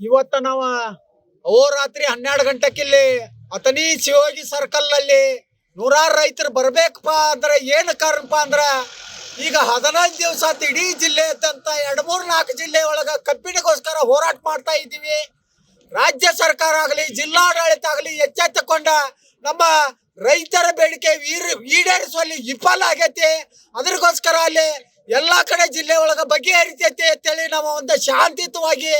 ಇವತ್ತ ನಾವು ಅಹೋರಾತ್ರಿ ಹನ್ನೆರಡು ಗಂಟೆಕಿಲ್ಲಿ ಅತನಿ ಶಿವೋಗಿ ಸರ್ಕಲ್ ಅಲ್ಲಿ ನೂರಾರು ರೈತರು ಬರ್ಬೇಕಪ್ಪ ಅಂದ್ರೆ ಏನು ಕಾರಣಪ್ಪ ಅಂದ್ರೆ ಈಗ ಹದಿನೈದು ದಿವಸ ಇಡೀ ಜಿಲ್ಲೆಯಂತ ಎರಡು ಮೂರು ನಾಲ್ಕು ಜಿಲ್ಲೆ ಒಳಗ ಕಬ್ಬಿಣಿಗೋಸ್ಕರ ಹೋರಾಟ ಮಾಡ್ತಾ ಇದ್ದೀವಿ. ರಾಜ್ಯ ಸರ್ಕಾರ ಆಗಲಿ, ಜಿಲ್ಲಾಡಳಿತ ಆಗಲಿ ಎಚ್ಚೆತ್ತುಕೊಂಡ ನಮ್ಮ ರೈತರ ಬೇಡಿಕೆ ಈಡೇರಿಸುವಲ್ಲಿ ವಿಫಲ ಆಗೈತಿ. ಅದ್ರಗೋಸ್ಕರ ಅಲ್ಲಿ ಎಲ್ಲಾ ಕಡೆ ಜಿಲ್ಲೆ ಒಳಗ ಬಗೆಹರಿತೈತಿ ಅಂತೇಳಿ ನಾವು ಒಂದು ಶಾಂತಿಯುತವಾಗಿ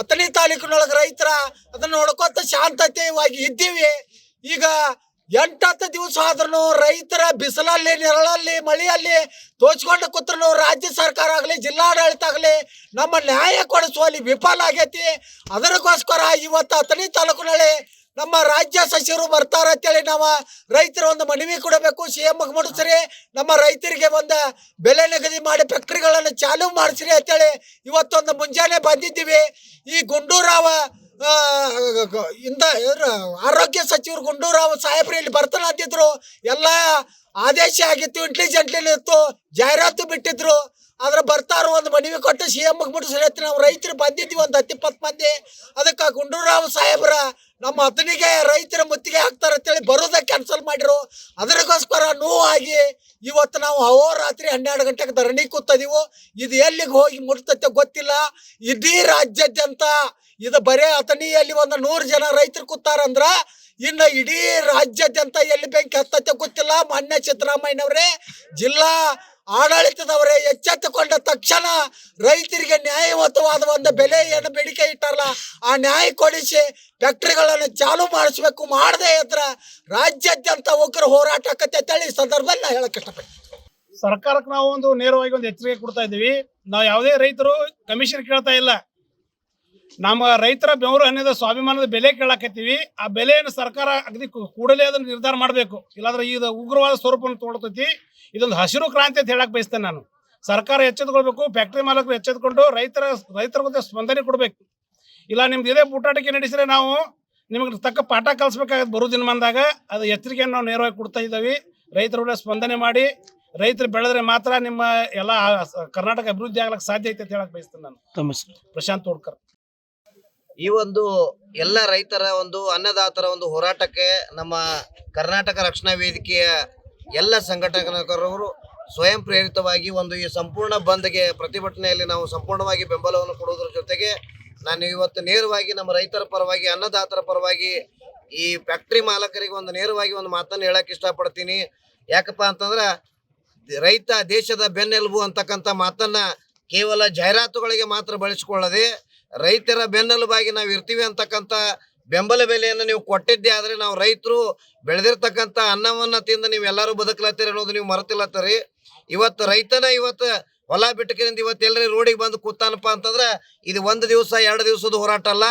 ಅಥಣಿ ತಾಲೂಕಿನೊಳಗ ರೈತರ ಅದನ್ನ ನೋಡ್ಕೊತ ಶಾಂತತೆಯವಾಗಿ ಇದ್ದೀವಿ. ಈಗ ಎಂಟತ್ತು ದಿವಸ ಆದ್ರೂ ರೈತರ ಬಿಸಿಲಲ್ಲಿ, ನೆರಳಲ್ಲಿ, ಮಳೆಯಲ್ಲಿ ತೋಚ್ಕೊಂಡು ಕೂತ್ರು ರಾಜ್ಯ ಸರ್ಕಾರ ಆಗಲಿ, ಜಿಲ್ಲಾಡಳಿತ ಆಗಲಿ ನಮ್ಮ ನ್ಯಾಯ ಕೊಡಿಸುವಲ್ಲಿ ವಿಫಲ ಆಗೈತಿ. ಅದಕ್ಕೋಸ್ಕರ ಇವತ್ತು ಅಥಣಿ ತಾಲೂಕಿನಲ್ಲಿ ನಮ್ಮ ರಾಜ್ಯ ಸಚಿವರು ಬರ್ತಾರ ಅಂತೇಳಿ ನಾವು ರೈತರ ಒಂದು ಮನವಿ ಕೊಡಬೇಕು. ಸಿ ಎಂ ಮಾಡಿಸ್ರಿ ನಮ್ಮ ರೈತರಿಗೆ ಒಂದು ಬೆಲೆ ನಿಗದಿ ಮಾಡಿ ಫ್ಯಾಕ್ಟ್ರಿಗಳನ್ನು ಚಾಲೂ ಮಾಡಿಸ್ರಿ ಅಂತೇಳಿ ಇವತ್ತೊಂದು ಮುಂಜಾನೆ ಬಂದಿದ್ದೀವಿ. ಈ ಗುಂಡೂರಾವ ಇಂದ ಆರೋಗ್ಯ ಸಚಿವರು ಗುಂಡೂರಾವ್ ಸಾಹೇಬ್ರು ಇಲ್ಲಿ ಬರ್ತಾನೆ ಅಂತಿದ್ರು. ಎಲ್ಲ ಆದೇಶ ಆಗಿತ್ತು ಇಂಟೆಲಿಜೆಂಟ್ಲಿ ಇತ್ತು, ಜಾಹೀರಾತು ಬಿಟ್ಟಿದ್ರು. ಆದ್ರೆ ಬರ್ತಾರೋ ಒಂದು ಮನವಿ ಕೊಟ್ಟು ಸಿ ಎಂ ಮುಗಿಸ್ರಿ ಅಂತ ನಾವು ರೈತರು ಬಂದಿದ್ವಿ ಒಂದು ಹತ್ತು ಇಪ್ಪತ್ತು ಮಂದಿ. ಅದಕ್ಕೆ ಗುಂಡೂರಾವ್ ಸಾಹೇಬ್ರ ನಮ್ಮ ಅದನಿಗೆ ರೈತರ ಮುತ್ತಿಗೆ ಹಾಕ್ತಾರೆ ಅಂತೇಳಿ ಬರೋದ ಕ್ಯಾನ್ಸಲ್ ಮಾಡಿರು. ಅದಕ್ಕೋಸ್ಕರ ನೋವಾಗಿ ಇವತ್ತು ನಾವು ಅಹೋರಾತ್ರಿ ಹನ್ನೆರಡು ಗಂಟೆಗೆ ಧರಣಿ ಕೂತದೀವು ಇದು ಎಲ್ಲಿಗೆ ಹೋಗಿ ಮುಟ್ತತೆ ಗೊತ್ತಿಲ್ಲ. ಇಡೀ ರಾಜ್ಯಾದ್ಯಂತ ಇದು ಬರೇ ಅಥಣಿಯಲ್ಲಿ ಒಂದು ನೂರು ಜನ ರೈತರು ಕೂತಾರಂದ್ರೆ ಇನ್ನು ಇಡೀ ರಾಜ್ಯಾದ್ಯಂತ ಎಲ್ಲಿ ಬೆಂಕಿ ಹತ್ತತೆ ಗೊತ್ತಿಲ್ಲ. ಮಾನ್ಯ ಸಿದ್ದರಾಮಯ್ಯನವರೇ, ಜಿಲ್ಲಾ ಆಡಳಿತದವರೇ ಎಚ್ಚೆತ್ತುಕೊಂಡ ತಕ್ಷಣ ರೈತರಿಗೆ ನ್ಯಾಯಯುತವಾದ ಒಂದು ಬೆಲೆ ಏನು ಬೇಡಿಕೆ ಇಟ್ಟಾರಲ್ಲ, ಆ ನ್ಯಾಯ ಕೊಡಿಸಿ ಫ್ಯಾಕ್ಟ್ರಿಗಳನ್ನು ಚಾಲು ಮಾಡಿಸ್ಬೇಕು ಮಾಡದೆ ಇದ್ರ ರಾಜ್ಯಾದ್ಯಂತ ಉಗ್ರ ಹೋರಾಟ ಆಕತ್ತೆ ಅಂತೇಳಿ ಈ ಸಂದರ್ಭದಲ್ಲಿ ನಾ ಹೇಳಕ್ ಸರ್ಕಾರಕ್ಕೆ ನಾವು ಒಂದು ನೇರವಾಗಿ ಒಂದು ಎಚ್ಚರಿಕೆ ಕೊಡ್ತಾ ಇದ್ದೀವಿ. ನಾವು ಯಾವುದೇ ರೈತರು ಕಮಿಷನ್ ಕೇಳ್ತಾ ಇಲ್ಲ. ನಮ್ಮ ರೈತರ ಬೆವರು ಅನ್ನದ ಸ್ವಾಭಿಮಾನದ ಬೆಲೆ ಕೇಳಾಕತ್ತೀವಿ. ಆ ಬೆಲೆಯನ್ನು ಸರ್ಕಾರ ಅಗದಿ ಕೂಡಲೇ ಅದನ್ನು ನಿರ್ಧಾರ ಮಾಡಬೇಕು. ಇಲ್ಲಾಂದ್ರೆ ಇದು ಉಗ್ರವಾದ ಸ್ವರೂಪವನ್ನು ತೋಡ್ತೈತಿ ಇದೊಂದು ಹಸಿರು ಕ್ರಾಂತಿ ಅಂತ ಹೇಳಕ್ ಬಯಸ್ತೇನೆ ನಾನು. ಸರ್ಕಾರ ಎಚ್ಚೆತ್ಕೊಳ್ಬೇಕು ಫ್ಯಾಕ್ಟ್ರಿ ಮಾಲಕರು ಎಚ್ಚೆತ್ಕೊಂಡು ರೈತರ ರೈತರ ಸ್ಪಂದನೆ ಕೊಡಬೇಕು. ಇಲ್ಲ ನಿಮ್ದು ಇದೇ ಪುಟಾಟಿಕೆ ನಡೆಸಿದ್ರೆ ನಾವು ನಿಮಗೆ ತಕ್ಕ ಪಾಠ ಕಲಿಸ್ಬೇಕಾಗತ್ತೆ ಬರೋ ದಿನ ಬಂದಾಗ ಅದು ಎಚ್ಚರಿಕೆಯನ್ನು ನಾವು ನೇರವಾಗಿ ಕೊಡ್ತಾ ಇದ್ದೀವಿ. ರೈತರ ಸ್ಪಂದನೆ ಮಾಡಿ ರೈತರು ಬೆಳೆದ್ರೆ ಮಾತ್ರ ನಿಮ್ಮ ಎಲ್ಲ ಕರ್ನಾಟಕ ಅಭಿವೃದ್ಧಿ ಆಗ್ಲಿಕ್ಕೆ ಸಾಧ್ಯ ಐತೆ ಅಂತ ಹೇಳಕ್ ಬಯಸ್ತೇನೆ ನಾನು. ಪ್ರಶಾಂತ್ ತೋಡ್ಕರ್. ಈ ಒಂದು ಎಲ್ಲ ರೈತರ ಒಂದು ಅನ್ನದಾತರ ಒಂದು ಹೋರಾಟಕ್ಕೆ ನಮ್ಮ ಕರ್ನಾಟಕ ರಕ್ಷಣಾ ವೇದಿಕೆಯ ಎಲ್ಲ ಸಂಘಟಕರವರು ಸ್ವಯಂ ಪ್ರೇರಿತವಾಗಿ ಒಂದು ಈ ಸಂಪೂರ್ಣ ಬಂದ್ಗೆ ಪ್ರತಿಭಟನೆಯಲ್ಲಿ ನಾವು ಸಂಪೂರ್ಣವಾಗಿ ಬೆಂಬಲವನ್ನು ಕೊಡುವುದರ ಜೊತೆಗೆ ನಾನು ಇವತ್ತು ನೇರವಾಗಿ ನಮ್ಮ ರೈತರ ಪರವಾಗಿ, ಅನ್ನದಾತರ ಪರವಾಗಿ ಈ ಫ್ಯಾಕ್ಟ್ರಿ ಮಾಲಕರಿಗೆ ಒಂದು ನೇರವಾಗಿ ಒಂದು ಮಾತನ್ನು ಹೇಳಕ್ಕೆ ಇಷ್ಟಪಡ್ತೀನಿ. ಯಾಕಪ್ಪ ಅಂತಂದ್ರ ರೈತ ದೇಶದ ಬೆನ್ನೆಲುಬು ಅಂತಕ್ಕಂಥ ಮಾತನ್ನ ಕೇವಲ ಜಾಹೀರಾತುಗಳಿಗೆ ಮಾತ್ರ ಬಳಸಿಕೊಳ್ಳದೆ ರೈತರ ಬೆನ್ನೆಲುಬಾಗಿ ನಾವು ಇರ್ತೀವಿ ಅಂತಕ್ಕಂಥ ಬೆಂಬಲ ಬೆಲೆಯನ್ನು ನೀವು ಕೊಟ್ಟಿದ್ದೆ, ಆದರೆ ನಾವು ರೈತರು ಬೆಳೆದಿರ್ತಕ್ಕಂಥ ಅನ್ನವನ್ನ ತಿಂದು ನೀವು ಎಲ್ಲರೂ ಬದುಕಲತ್ತೀರಿ ಅನ್ನೋದು ನೀವು ಮರೆತಿಲ್ಲತ್ತೀರಿ ಇವತ್ತು ರೈತನ ಇವತ್ತು ಹೊಲ ಬಿಟ್ಟಕಿನಿಂದ ಇವತ್ತು ಎಲ್ಲರೂ ರೋಡಿಗೆ ಬಂದು ಕೂತಾನಪ್ಪ ಅಂತಂದ್ರೆ ಇದು ಒಂದು ದಿವಸ, ಎರಡು ದಿವಸದ ಹೋರಾಟ ಅಲ್ಲ.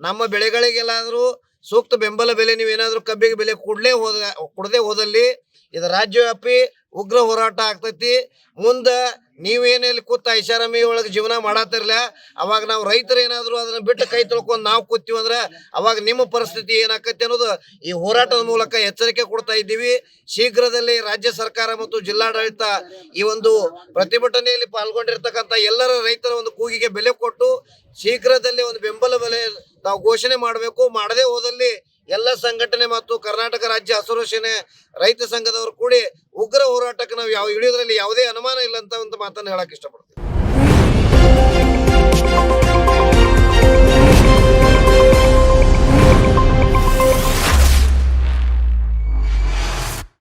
ನಮ್ಮ ಬೆಳೆಗಳಿಗೆಲ್ಲಾದರೂ ಸೂಕ್ತ ಬೆಂಬಲ ಬೆಲೆ ನೀವೇನಾದರೂ ಕಬ್ಬಿಗೆ ಬೆಲೆ ಕೊಡ್ಲೇ ಹೋದ, ಕೊಡದೆ ಹೋದಲ್ಲಿ ಇದು ರಾಜ್ಯವ್ಯಾಪಿ ಉಗ್ರ ಹೋರಾಟ ಆಗ್ತೈತಿ. ಮುಂದ ನೀವೇನಲ್ಲಿ ಕೂತ ಐಷಾರಾಮಿ ಒಳಗೆ ಜೀವನ ಮಾಡತ್ತಿರ್ಲ ಅವಾಗ ನಾವು ರೈತರು ಏನಾದರೂ ಅದನ್ನ ಬಿಟ್ಟು ಕೈ ತೊಳ್ಕೊಂಡು ನಾವು ಕೂತೀವಿ ಅಂದ್ರೆ ಅವಾಗ ನಿಮ್ಮ ಪರಿಸ್ಥಿತಿ ಏನಾಕತ್ತೆ ಅನ್ನೋದು ಈ ಹೋರಾಟದ ಮೂಲಕ ಎಚ್ಚರಿಕೆ ಕೊಡ್ತಾ ಇದ್ದೀವಿ. ಶೀಘ್ರದಲ್ಲಿ ರಾಜ್ಯ ಸರ್ಕಾರ ಮತ್ತು ಜಿಲ್ಲಾಡಳಿತ ಈ ಒಂದು ಪ್ರತಿಭಟನೆಯಲ್ಲಿ ಪಾಲ್ಗೊಂಡಿರ್ತಕ್ಕಂಥ ಎಲ್ಲರ ರೈತರ ಒಂದು ಕೂಗಿಗೆ ಬೆಲೆ ಕೊಟ್ಟು ಶೀಘ್ರದಲ್ಲಿ ಒಂದು ಬೆಂಬಲ ಬೆಲೆ ನಾವು ಘೋಷಣೆ ಮಾಡಬೇಕು. ಮಾಡದೇ ಹೋದಲ್ಲಿ ಎಲ್ಲ ಸಂಘಟನೆ ಮತ್ತು ಕರ್ನಾಟಕ ರಾಜ್ಯ ಹಸಿರು ಸೇನೆ ರೈತ ಸಂಘದವರು ಕೂಡಿ ಉಗ್ರ ಹೋರಾಟಕ್ಕೆ ನಾವು ಯಾವ ಇಳಿಯೋದ್ರಲ್ಲಿ ಯಾವುದೇ ಅನುಮಾನ ಇಲ್ಲ ಅಂತ ಒಂದು ಮಾತನ್ನು ಹೇಳಕ್ ಇಷ್ಟಪಡ್ತೀವಿ